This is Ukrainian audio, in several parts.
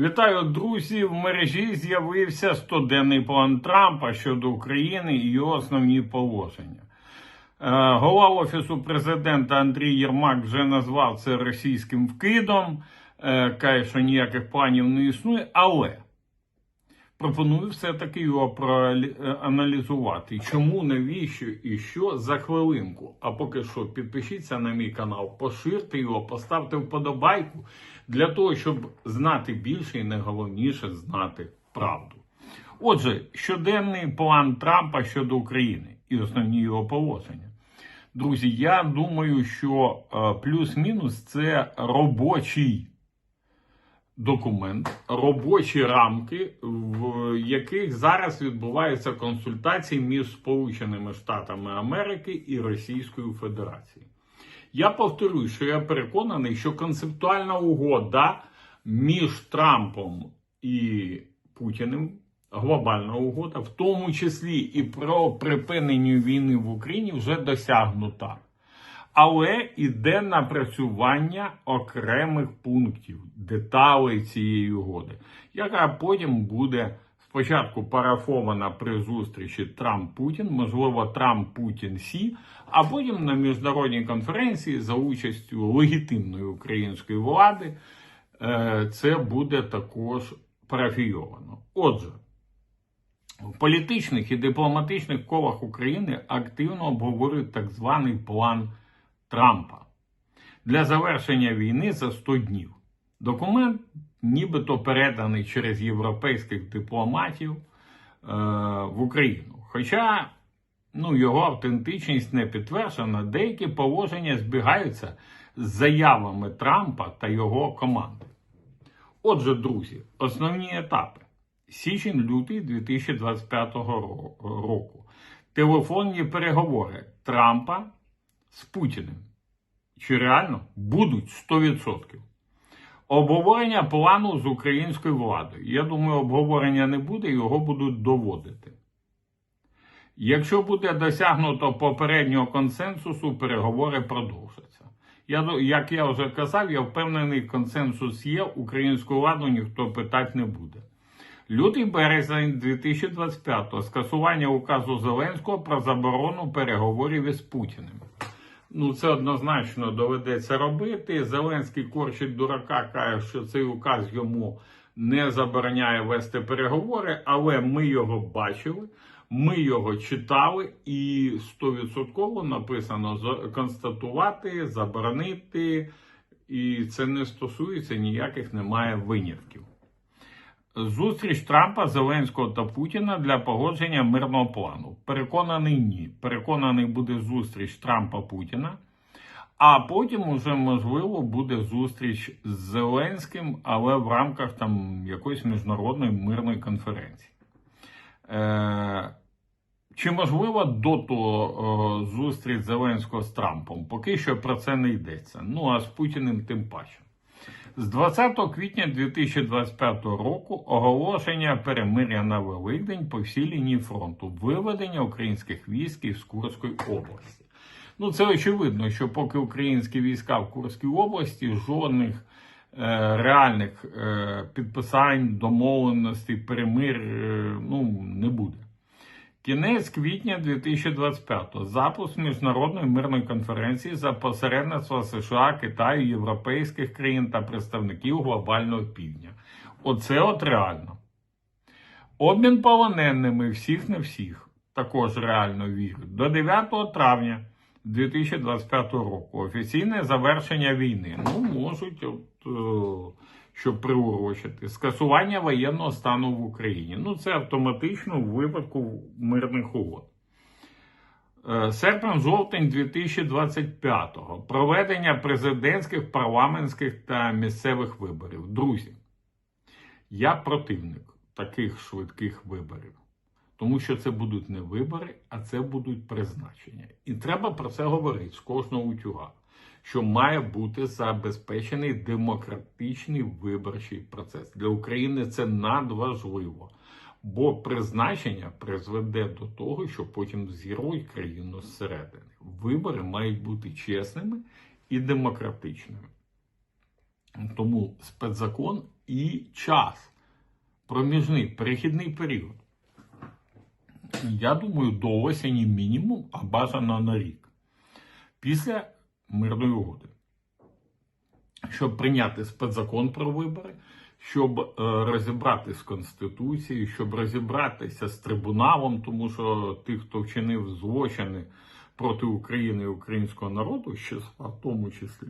Вітаю, друзі! В мережі з'явився 100-денний план Трампа щодо України і його основні положення. Е, Голова Офісу президента Андрій Єрмак вже назвав це російським вкидом. Е, Каже, що ніяких планів не існує, але пропоную все-таки його проаналізувати. Чому, навіщо і що за хвилинку. А поки що підпишіться на мій канал, поширте його, поставте вподобайку для того, щоб знати більше і найголовніше знати правду. Отже, щоденний план Трампа щодо України і основні його положення. Друзі, я думаю, що е, плюс-мінус це робочий документ, робочі рамки, в яких зараз відбуваються консультації між Сполученими Штатами Америки і Російською Федерацією. Я повторюю, що я переконаний, що концептуальна угода між Трампом і Путіним, глобальна угода, в тому числі і про припинення війни в Україні, вже досягнута. Але іде напрацювання окремих пунктів, деталей цієї угоди, яка потім буде спочатку парафована при зустрічі Трамп-Путін, можливо, Трамп-Путін-Сі, а потім на міжнародній конференції за участю легітимної української влади е, це буде також парафійовано. Отже. В політичних і дипломатичних колах України активно обговорюють так званий план Трампа для завершення війни за 100 днів. Документ нібито переданий через європейських дипломатів е, в Україну. Хоча ну, його автентичність не підтверджена, деякі положення збігаються з заявами Трампа та його команди. Отже, друзі, основні етапи. Січень-лютий 2025 року. Телефонні переговори Трампа з Путіним. Чи реально будуть 100%. Обговорення плану з українською владою. Я думаю, обговорення не буде, його будуть доводити. Якщо буде досягнуто попереднього консенсусу, переговори продовжаться. Я, Як я вже казав, я впевнений, консенсус є, українську владу ніхто питати не буде. Лютий березень 2025 скасування указу Зеленського про заборону переговорів із Путіним. Ну, це однозначно доведеться робити. Зеленський корчить дурака, каже, що цей указ йому не забороняє вести переговори, але ми його бачили, ми його читали, і 100% написано констатувати, заборонити, і це не стосується ніяких немає винятків. Зустріч Трампа, Зеленського та Путіна для погодження мирного плану. Переконаний ні. Переконаний буде зустріч Трампа Путіна, а потім уже можливо буде зустріч з Зеленським, але в рамках там якоїсь міжнародної мирної конференції. Е, Чи можливо до того зустріч Зеленського з Трампом? Поки що про це не йдеться. Ну а з Путіним тим паче. З 20 квітня 2025 року оголошення перемиря на Великдень по всій лінії фронту, виведення українських військ із Курської області. Ну, це очевидно, що поки українські війська в Курській області жодних е, реальних е, підписань, домовленостей, перемир е, ну, не буде. Кінець квітня 2025-го запуск міжнародної мирної конференції за посередництва США, Китаю, європейських країн та представників глобального півдня. Оце от реально. Обмін полоненими всіх на всіх, також реально вірю, до 9 травня 2025 року. Офіційне завершення війни. Ну, можуть. от... Щоб приурочити скасування воєнного стану в Україні. Ну, це автоматично в випадку мирних угод. Е, серпень-жовтень 2025-го проведення президентських, парламентських та місцевих виборів. Друзі, я противник таких швидких виборів. Тому що це будуть не вибори, а це будуть призначення. І треба про це говорити з кожного утюга що має бути забезпечений демократичний виборчий процес. Для України це надважливо, бо призначення призведе до того, що потім зірвуть країну зсередини. Вибори мають бути чесними і демократичними. Тому спецзакон і час, проміжний перехідний період. Я думаю, до осені мінімум, а бажано на рік. Після мирної угоди. Щоб прийняти спецзакон про вибори, щоб е, розібратися з Конституцією, щоб розібратися з трибуналом, тому що тих, хто вчинив злочини проти України і українського народу, ще в тому числі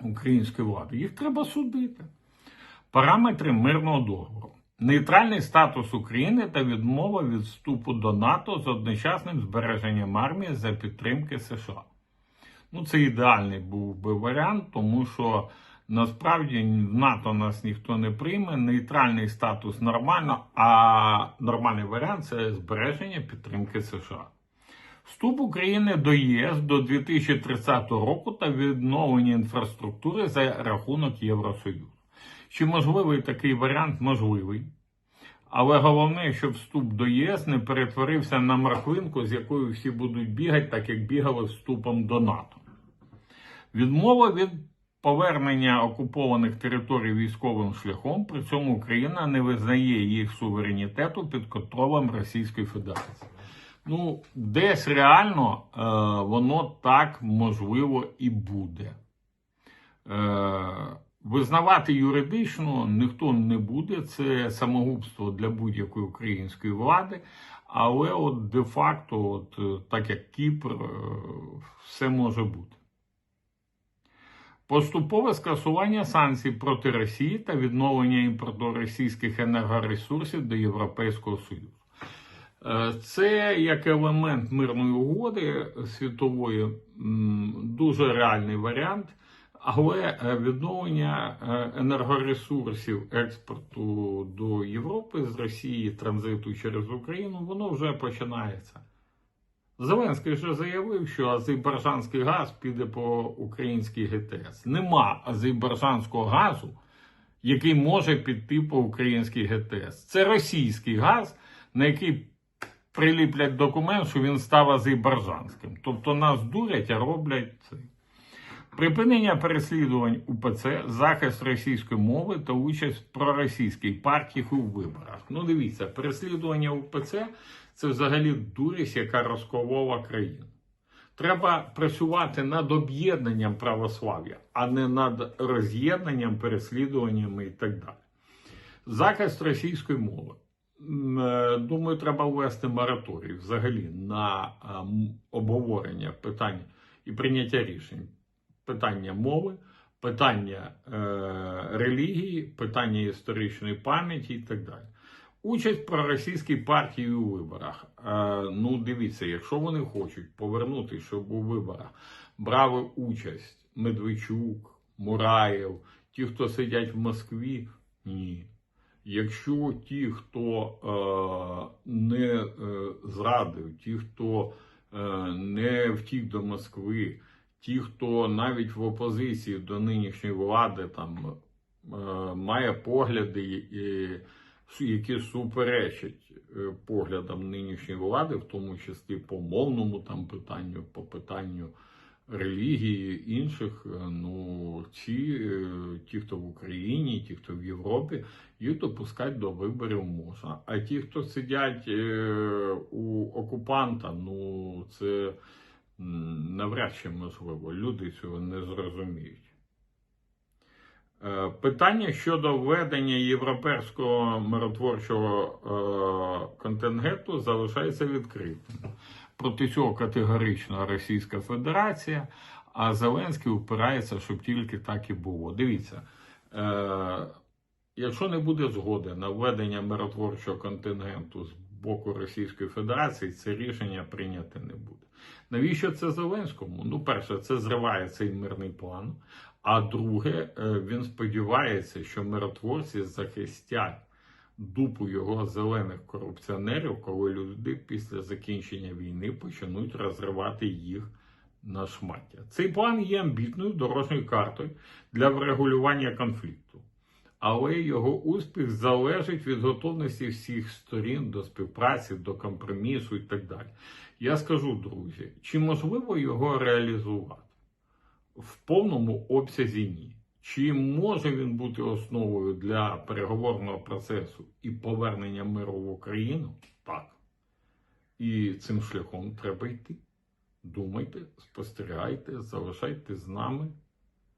української влади, їх треба судити. Параметри мирного договору. Нейтральний статус України та відмова від вступу до НАТО з одночасним збереженням армії за підтримки США. Ну, це ідеальний був би варіант, тому що насправді в НАТО нас ніхто не прийме. Нейтральний статус нормально, а нормальний варіант це збереження підтримки США. Вступ України до ЄС до 2030 року та відновлення інфраструктури за рахунок Євросоюзу. Чи можливий такий варіант? Можливий. Але головне, щоб вступ до ЄС не перетворився на морквинку, з якою всі будуть бігати, так як бігали вступом до НАТО. Відмова від повернення окупованих територій військовим шляхом, при цьому Україна не визнає їх суверенітету під контролем Російської Федерації. Ну, десь реально е, воно так можливо і буде. Е, Визнавати юридично ніхто не буде, це самогубство для будь-якої української влади. Але от де-факто, от, е, так як Кіпр, е, все може бути. Поступове скасування санкцій проти Росії та відновлення імпорту російських енергоресурсів до Європейського Союзу. Е, Це як елемент мирної угоди світової дуже реальний варіант. Але е, відновлення е, енергоресурсів експорту до Європи з Росії транзиту через Україну, воно вже починається. Зеленський вже заявив, що азербайджанський газ піде по українській ГТС. Нема азербайджанського газу, який може піти по українській ГТС. Це російський газ, на який приліплять документ, що він став азербайджанським. Тобто нас дурять, а роблять це. Припинення переслідувань УПЦ, захист російської мови та участь в проросійській партії у виборах. Ну, дивіться, переслідування УПЦ це взагалі дурість, яка розколола країну. Треба працювати над об'єднанням православ'я, а не над роз'єднанням, переслідуваннями і так далі. Захист російської мови. Е, Думаю, треба ввести мораторій взагалі на обговорення питань і прийняття рішень питання мови, питання е, релігії, питання історичної пам'яті і так далі. Участь проросійській партії у виборах. Е, ну, дивіться, якщо вони хочуть повернути, щоб у виборах брали участь Медведчук, Мураєв, ті, хто сидять в Москві, ні. Якщо ті, хто е, не е, зрадив, ті, хто е, не втік до Москви, ті, хто навіть в опозиції до нинішньої влади там е, має погляди, які суперечать е, поглядам нинішньої влади, в тому числі по мовному там питанню, по питанню релігії інших, е, ну ці, ті, хто в Україні, ті, хто в Європі, їх допускати до виборів можна. А ті, хто сидять у окупанта, ну це навряд чи можливо. Люди цього не зрозуміють. Е, Питання щодо введення європейського миротворчого е, контингенту залишається відкритим. Проти цього категорично Російська Федерація, а Зеленський упирається, щоб тільки так і було. Дивіться, е, якщо не буде згоди на введення миротворчого контингенту з боку Російської Федерації, це рішення прийняти не буде. Навіщо це Зеленському? Ну, перше, це зриває цей мирний план. А друге, е, він сподівається, що миротворці захистять дупу його зелених корупціонерів, коли люди після закінчення війни почнуть розривати їх на шмаття. Цей план є амбітною дорожньою картою для врегулювання конфлікту. Але його успіх залежить від готовності всіх сторін до співпраці, до компромісу і так далі. Я скажу, друзі, чи можливо його реалізувати? В повному обсязі ні. Чи може він бути основою для переговорного процесу і повернення миру в Україну? Так. І цим шляхом треба йти. Думайте, спостерігайте, залишайтесь з нами.